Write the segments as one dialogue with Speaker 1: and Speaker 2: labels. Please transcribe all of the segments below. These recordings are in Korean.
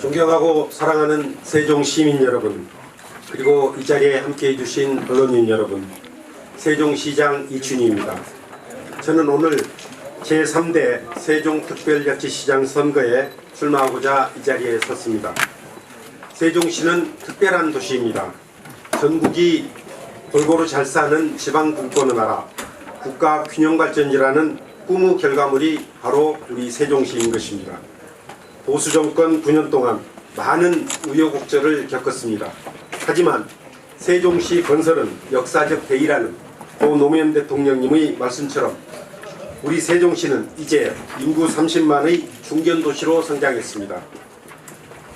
Speaker 1: 존경하고 사랑하는 세종 시민 여러분, 그리고 이 자리에 함께 해 주신 언론인 여러분, 세종시장 이춘희입니다. 저는 오늘 제3대 세종특별자치시장 선거에 출마하고자 이 자리에 섰습니다. 세종시는 특별한 도시입니다. 전국이 골고루 잘 사는 지방 분권의 나라, 국가 균형 발전이라는 꿈의 결과물이 바로 우리 세종시인 것입니다. 보수 정권 9년 동안 많은 우여곡절을 겪었습니다. 하지만 세종시 건설은 역사적 대의라는 고 노무현 대통령님의 말씀처럼 우리 세종시는 이제 인구 30만의 중견 도시로 성장했습니다.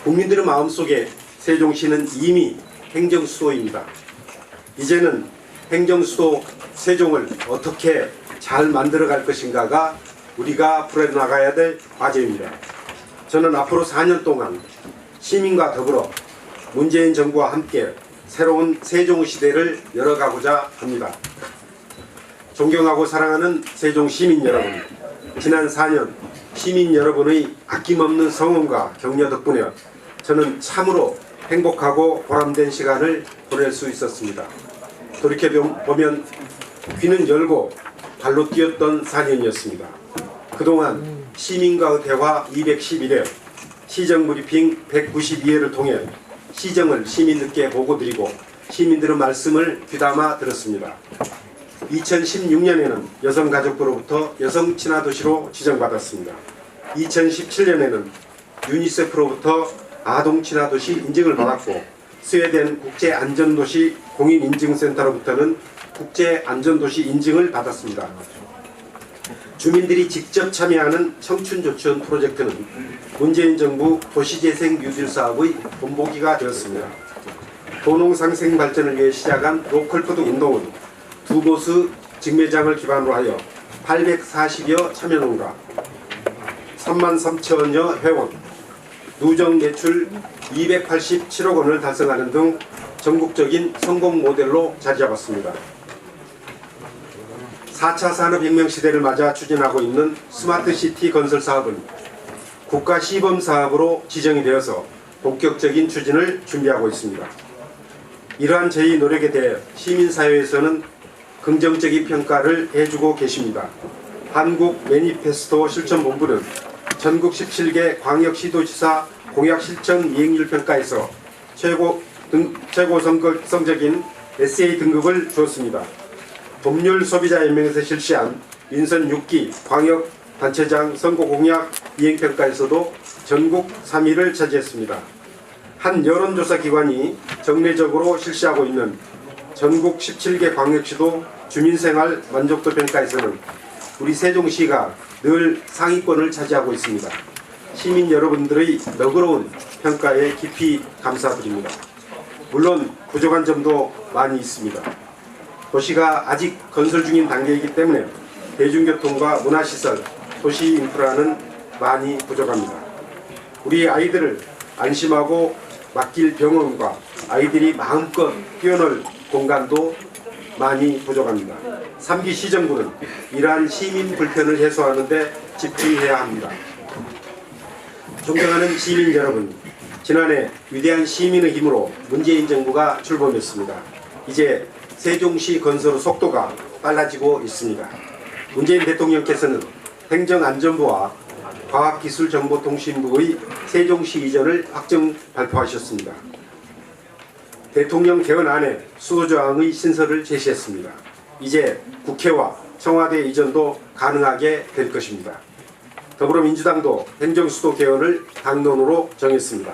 Speaker 1: 국민들의 마음속에 세종시는 이미 행정수도입니다. 이제는 행정수도 세종을 어떻게 잘 만들어갈 것인가가 우리가 풀어나가야 될 과제입니다. 저는 앞으로 4년 동안 시민과 더불어 문재인 정부와 함께 새로운 세종 시대를 열어가고자 합니다. 존경하고 사랑하는 세종 시민 여러분, 지난 4년 시민 여러분의 아낌없는 성원과 격려 덕분에 저는 참으로 행복하고 보람된 시간을 보낼 수 있었습니다. 돌이켜보면 귀는 열고 발로 뛰었던 4년이었습니다. 그동안 시민과의 대화 211회, 시정 브리핑 192회를 통해 시정을 시민들께 보고드리고 시민들의 말씀을 귀담아 들었습니다. 2016년에는 여성가족부로부터 여성 친화도시로 지정받았습니다. 2017년에는 유니세프로부터 아동 친화도시 인증을 받았고 스웨덴 국제안전도시 공인인증센터로부터는 국제안전도시 인증을 받았습니다. 주민들이 직접 참여하는 청춘조치원 프로젝트는 문재인 정부 도시재생 뉴딜 사업의 본보기가 되었습니다. 도농상생 발전을 위해 시작한 로컬푸드 운동은 두 곳의 직매장을 기반으로 하여 840여 참여농가, 3만 3천여 회원, 누적 매출 287억 원을 달성하는 등 전국적인 성공 모델로 자리 잡았습니다. 4차 산업혁명 시대를 맞아 추진하고 있는 스마트시티 건설 사업은 국가 시범 사업으로 지정이 되어서 본격적인 추진을 준비하고 있습니다. 이러한 저희 노력에 대해 시민사회에서는 긍정적인 평가를 해주고 계십니다. 한국 매니페스토 실천본부는 전국 17개 광역시도지사 공약 실천 이행률 평가에서 최고 등, 최고 성적, 성적인 SA 등급을 주었습니다. 법률 소비자 연맹에서 실시한 민선 6기 광역 단체장 선거 공약 이행 평가에서도 전국 3위를 차지했습니다. 한 여론조사 기관이 정례적으로 실시하고 있는 전국 17개 광역시도 주민생활 만족도 평가에서는 우리 세종시가 늘 상위권을 차지하고 있습니다. 시민 여러분들의 너그러운 평가에 깊이 감사드립니다. 물론 부족한 점도 많이 있습니다. 도시가 아직 건설 중인 단계이기 때문에 대중교통과 문화시설, 도시 인프라는 많이 부족합니다. 우리 아이들을 안심하고 맡길 병원과 아이들이 마음껏 뛰어놀 공간도 많이 부족합니다. 3기 시정부는 이러한 시민 불편을 해소하는 데 집중해야 합니다. 존경하는 시민 여러분, 지난해 위대한 시민의 힘으로 문재인 정부가 출범했습니다. 이제 세종시 건설 속도가 빨라지고 있습니다. 문재인 대통령께서는 행정안전부와 과학기술정보통신부의 세종시 이전을 확정 발표하셨습니다. 대통령 개헌안에 수호조항의 신설을 제시했습니다. 이제 국회와 청와대 이전도 가능하게 될 것입니다. 더불어민주당도 행정수도 개헌을 당론으로 정했습니다.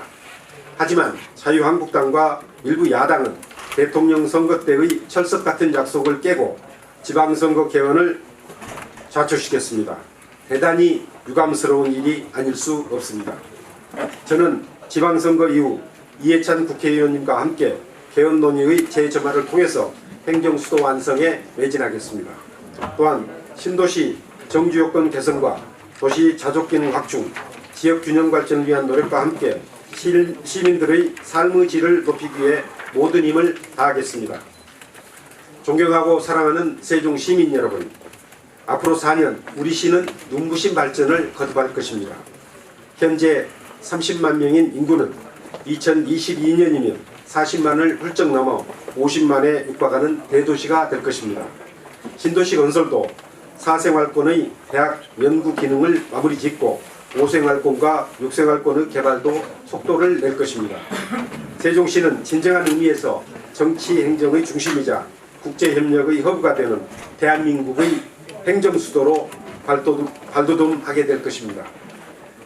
Speaker 1: 하지만 자유한국당과 일부 야당은 대통령 선거 때의 철석 같은 약속을 깨고 지방선거 개헌을 좌초시켰습니다. 대단히 유감스러운 일이 아닐 수 없습니다. 저는 지방선거 이후 이해찬 국회의원님과 함께 개헌 논의의 재점화를 통해서 행정수도 완성에 매진하겠습니다. 또한 신도시 정주요건 개선과 도시 자족기능 확충, 지역균형 발전을 위한 노력과 함께 시- 시민들의 삶의 질을 높이기 위해 모든 힘을 다하겠습니다. 존경하고 사랑하는 세종 시민 여러분, 앞으로 4년 우리 시는 눈부신 발전을 거듭할 것입니다. 현재 30만 명인 인구는 2022년이면 40만을 훌쩍 넘어 50만에 육박하는 대도시가 될 것입니다. 신도시 건설도 사생활권의 대학 연구 기능을 마무리 짓고 5생활권과 6생활권의 개발도 속도를 낼 것입니다. 세종시는 진정한 의미에서 정치 행정의 중심이자 국제협력의 허브가 되는 대한민국의 행정수도로 발돋움, 발돋움하게 될 것입니다.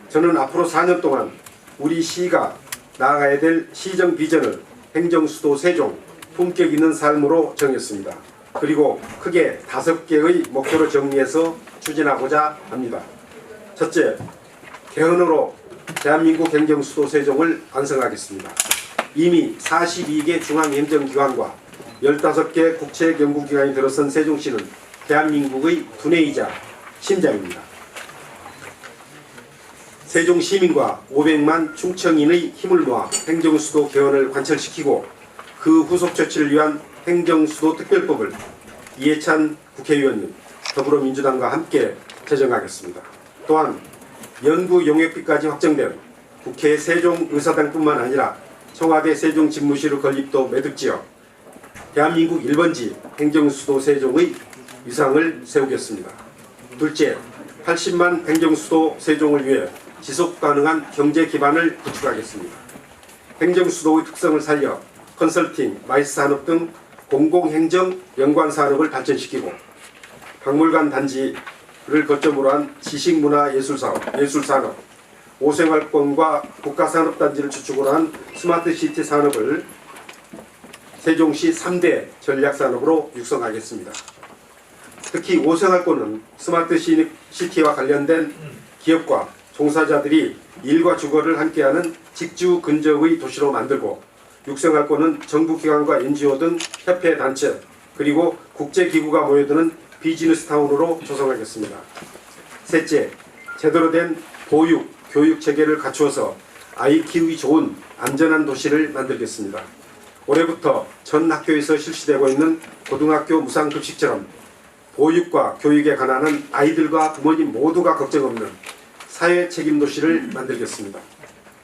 Speaker 1: 저는 앞으로 4년 동안 우리 시가 나아가야 될 시정 비전을 행정수도 세종, 품격 있는 삶으로 정했습니다. 그리고 크게 다섯 개의 목표로 정리해서 추진하고자 합니다. 첫째, 개헌으로 대한민국 행정수도 세종을 완성하겠습니다. 이미 42개 중앙행정기관과 15개 국책연구기관이 들어선 세종시는 대한민국의 두뇌이자 심장입니다. 세종 시민과 500만 충청인의 힘을 모아 행정수도 개헌을 관철시키고 그 후속 조치를 위한 행정수도 특별법을 이해찬 국회의원님, 더불어민주당과 함께 제정하겠습니다. 또한 연구 용역비까지 확정된 국회 세종의사당뿐만 아니라 청와대 세종 집무실의 건립도 매듭지어 대한민국 1번지 행정수도 세종의 위상을 세우겠습니다. 둘째, 80만 행정수도 세종을 위해 지속 가능한 경제 기반을 구축하겠습니다. 행정수도의 특성을 살려 컨설팅, 마이스 산업 등 공공행정 연관 산업을 발전시키고 박물관 단지를 거점으로 한 지식문화예술사업, 예술산업, 오생활권과 국가산업단지를 주축으로 한 스마트시티 산업을 세종시 3대 전략산업으로 육성하겠습니다. 특히 오생활권은 스마트 시- 시티와 관련된 기업과 종사자들이 일과 주거를 함께하는 직주 근접의 도시로 만들고 육생활권은 정부기관과 NGO 등 협회 단체 그리고 국제기구가 모여드는 비즈니스 타운으로 조성하겠습니다. 셋째, 제대로 된 보육, 교육 체계를 갖추어서 아이 키우기 좋은 안전한 도시를 만들겠습니다. 올해부터 전 학교에서 실시되고 있는 고등학교 무상급식처럼 보육과 교육에 관한 아이들과 부모님 모두가 걱정 없는 사회 책임 도시를 만들겠습니다.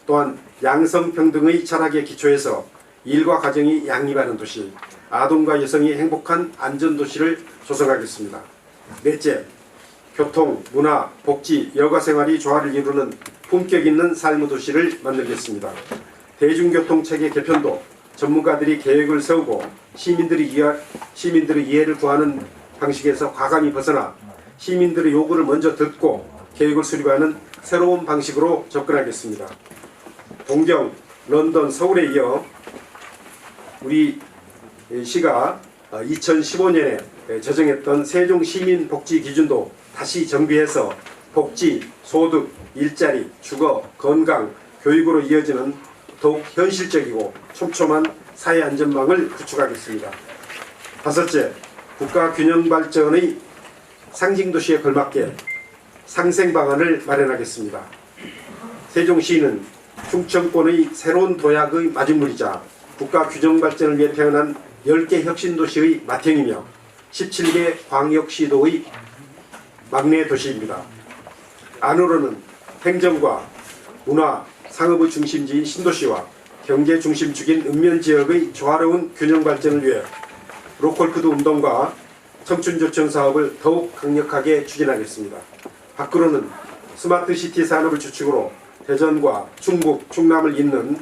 Speaker 1: 또한 양성평등의 철학에 기초해서 일과 가정이 양립하는 도시, 아동과 여성이 행복한 안전도시를 조성하겠습니다. 넷째, 교통, 문화, 복지, 여가 생활이 조화를 이루는 품격 있는 삶의 도시를 만들겠습니다. 대중교통 체계 개편도 전문가들이 계획을 세우고 시민들이 이해, 시민들의 이해를 구하는 방식에서 과감히 벗어나 시민들의 요구를 먼저 듣고 계획을 수립하는 새로운 방식으로 접근하겠습니다. 동경, 런던, 서울에 이어 우리 시가 2015년에 제정했던 세종 시민 복지 기준도 다시 정비해서 복지, 소득, 일자리, 주거, 건강, 교육으로 이어지는 더욱 현실적이고 촘촘한 사회 안전망을 구축하겠습니다. 다섯째, 국가 균형 발전의 상징 도시에 걸맞게 상생 방안을 마련하겠습니다. 세종시는 충청권의 새로운 도약의 마중물이자 국가 규정 발전을 위해 태어난 10개 혁신도시의 맏형이며 17개 광역시도의 막내 도시입니다. 안으로는 행정과 문화, 상업의 중심지인 신도시와 경제 중심축인 읍면 지역의 조화로운 균형 발전을 위해 로컬푸드 운동과 청춘조청 사업을 더욱 강력하게 추진하겠습니다. 밖으로는 스마트시티 산업을 주축으로 대전과 충북, 충남을 잇는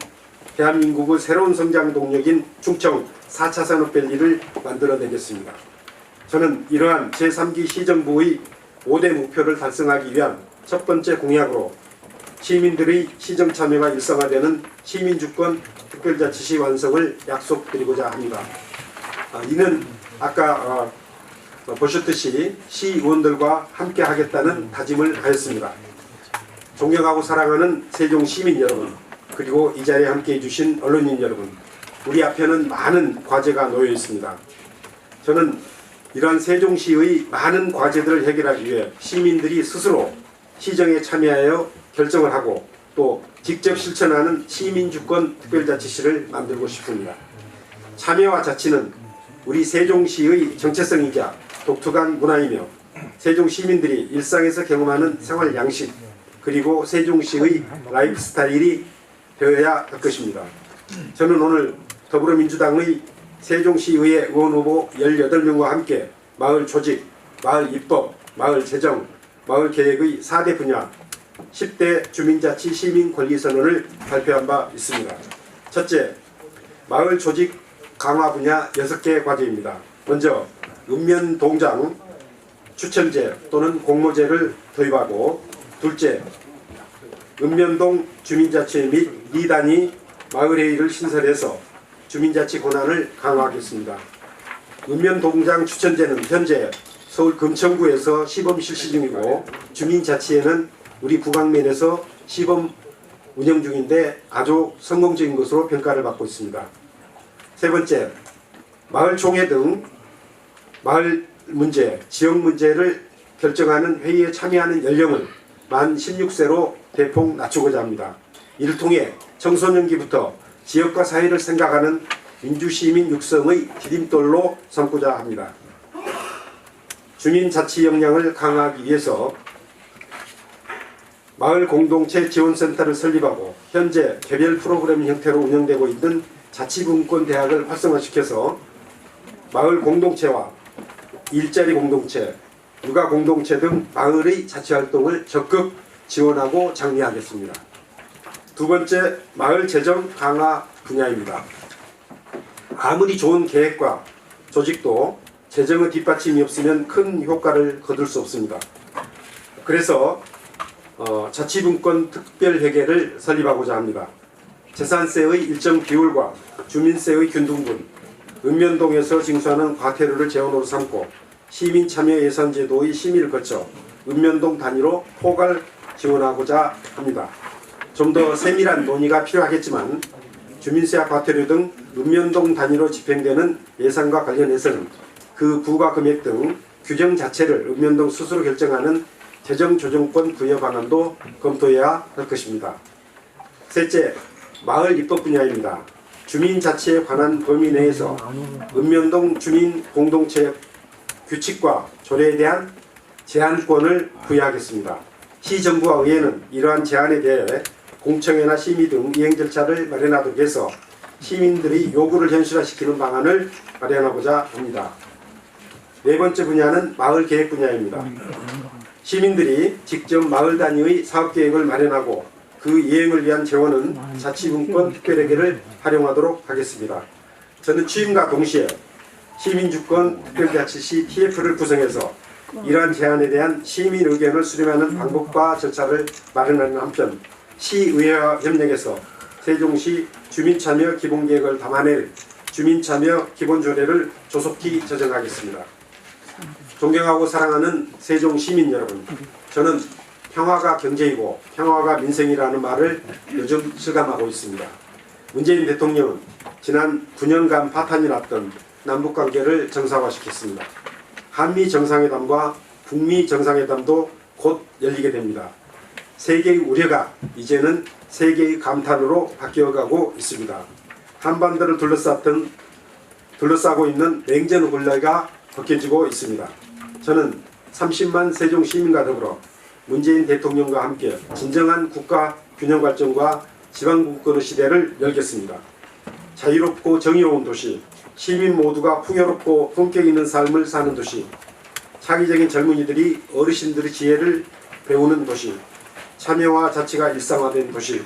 Speaker 1: 대한민국의 새로운 성장 동력인 충청 4차 산업밸리를 만들어내겠습니다. 저는 이러한 제3기 시정부의 5대 목표를 달성하기 위한 첫 번째 공약으로 시민들의 시정 참여가 일상화되는 시민주권 특별자치시 완성을 약속드리고자 합니다. 아, 이는 아까 어, 어, 보셨듯이 시의원들과 함께 하겠다는 다짐을 하였습니다. 존경하고 사랑하는 세종 시민 여러분, 그리고 이 자리에 함께 해 주신 언론인 여러분, 우리 앞에는 많은 과제가 놓여 있습니다. 저는 이러한 세종시의 많은 과제들을 해결하기 위해 시민들이 스스로 시정에 참여하여 결정을 하고 또 직접 실천하는 시민주권 특별자치시를 만들고 싶습니다. 참여와 자치는 우리 세종시의 정체성이자 독특한 문화이며 세종 시민들이 일상에서 경험하는 생활 양식, 그리고 세종시의 라이프 스타일이 되어야 할 것입니다. 저는 오늘 더불어민주당의 세종시의회 의원 후보 18명과 함께 마을 조직, 마을 입법, 마을 재정, 마을 계획의 4대 분야 10대 주민자치 시민 권리 선언을 발표한 바 있습니다. 첫째, 마을 조직 강화 분야 6개 과제입니다. 먼저 읍면 동장 추천제 또는 공모제를 도입하고 둘째, 읍면동 주민자치 및 리단위 마을회의를 신설해서 주민자치 권한을 강화하겠습니다. 읍면동장 추천제는 현재 서울 금천구에서 시범 실시 중이고 주민자치회는 우리 구강면에서 시범 운영 중인데 아주 성공적인 것으로 평가를 받고 있습니다. 세 번째, 마을 총회 등 마을 문제, 지역 문제를 결정하는 회의에 참여하는 연령을 만 16세로 대폭 낮추고자 합니다. 이를 통해 청소년기부터 지역과 사회를 생각하는 민주시민 육성의 디딤돌로 삼고자 합니다. 주민자치 역량을 강화하기 위해서 마을 공동체 지원센터를 설립하고 현재 개별 프로그램 형태로 운영되고 있는 자치분권 대학을 활성화시켜서 마을 공동체와 일자리 공동체, 육아 공동체 등 마을의 자치 활동을 적극 지원하고 장려하겠습니다. 두 번째, 마을 재정 강화 분야입니다. 아무리 좋은 계획과 조직도 재정의 뒷받침이 없으면 큰 효과를 거둘 수 없습니다. 그래서 어, 자치분권 특별회계를 설립하고자 합니다. 재산세의 일정 비율과 주민세의 균등분, 읍면동에서 징수하는 과태료를 재원으로 삼고 시민 참여 예산 제도의 심의를 거쳐 읍면동 단위로 포괄 지원하고자 합니다. 좀 더 세밀한 논의가 필요하겠지만 주민세와 과태료 등 읍면동 단위로 집행되는 예산과 관련해서는 그 부과 금액 등 규정 자체를 읍면동 스스로 결정하는 재정조정권 부여 방안도 검토해야 할 것입니다. 셋째, 마을 입법 분야입니다. 주민 자치에 관한 범위 내에서 읍면동 주민 공동체 규칙과 조례에 대한 제한권을 부여하겠습니다. 시정부와 의회는 이러한 제한에 대해 공청회나 심의 등 이행 절차를 마련하도록 해서 시민들이 요구를 현실화시키는 방안을 마련하고자 합니다. 네 번째 분야는 마을 계획 분야입니다. 시민들이 직접 마을 단위의 사업 계획을 마련하고 그 이행을 위한 재원은 자치분권 특별회계를 활용하도록 하겠습니다. 저는 취임과 동시에 시민주권 특별자치시 TF를 구성해서 이러한 제안에 대한 시민 의견을 수렴하는 방법과 절차를 마련하는 한편 시의회와 협력해서 세종시 주민참여 기본계획을 담아낼 주민참여 기본조례를 조속히 제정하겠습니다. 존경하고 사랑하는 세종 시민 여러분, 저는 평화가 경제이고 평화가 민생이라는 말을 요즘 실감하고 있습니다. 문재인 대통령은 지난 9년간 파탄이 났던 남북 관계를 정상화시켰습니다. 한미 정상회담과 북미 정상회담도 곧 열리게 됩니다. 세계의 우려가 이제는 세계의 감탄으로 바뀌어가고 있습니다. 한반도를 둘러쌌던 둘러싸고 있는 냉전 굴레가 벗겨지고 있습니다. 저는 30만 세종 시민과 더불어 문재인 대통령과 함께 진정한 국가 균형 발전과 지방 분권의 시대를 열겠습니다. 자유롭고 정의로운 도시, 시민 모두가 풍요롭고 품격 있는 삶을 사는 도시, 창의적인 젊은이들이 어르신들의 지혜를 배우는 도시, 참여와 자치가 일상화된 도시,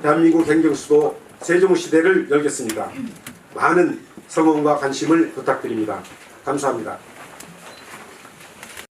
Speaker 1: 대한민국 행정수도 세종시대를 열겠습니다. 많은 성원과 관심을 부탁드립니다. 감사합니다.